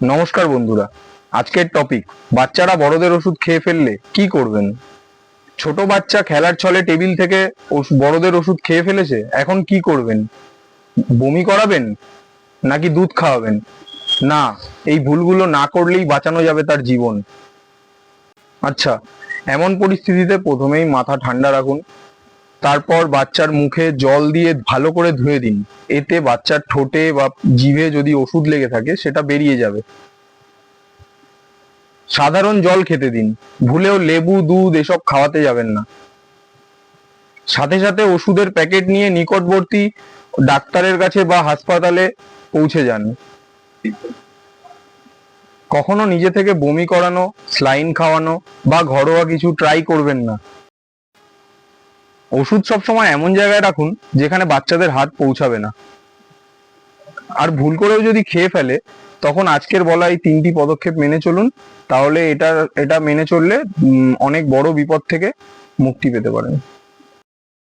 নমস্কার বন্ধুরা। আজকের টপিক বাচ্চারা বড়দের ওষুধ খেয়ে ফেললে কি করবেন? ছোট বাচ্চা খেলার ছলে টেবিল থেকে বড়দের ওষুধ খেয়ে ফেলেছে, এখন কি করবেন? বমি করাবেন? নাকি দুধ খাওয়াবেন? না, এই ভুলগুলো না করলেই বাঁচানো যাবে তার জীবন। আচ্ছা এমন পরিস্থিতিতে প্রথমেই মাথা ঠান্ডা রাখুন। তারপর বাচ্চার মুখে জল দিয়ে ভালো করে ধুয়ে দিন। এতে বাচ্চার ঠোঁটে বা জিভে যদি ওষুধ লেগে থাকে, সেটা বেরিয়ে যাবে। সাধারণ জল খেতে দিন। ভুলেও লেবু, দুধ এসব খাওয়াতে যাবেন না। সাথে সাথে ওষুধের প্যাকেট নিয়ে নিকটবর্তী ডাক্তারের কাছে বা হাসপাতালে পৌঁছে যান। কখনো নিজে থেকে বমি করানো, স্লাইন খাওয়ানো বা ঘরোয়া কিছু ট্রাই করবেন না। ওষুধ সবসময় এমন জায়গায় রাখুন যেখানে বাচ্চাদের হাত পৌঁছাবে না। আর ভুল করেও যদি খেয়ে ফেলে, তখন আজকের বলা এই তিনটি পদক্ষেপ মেনে চলুন। তাহলে এটা এটা মেনে চললে অনেক বড় বিপদ থেকে মুক্তি পেতে পারেন।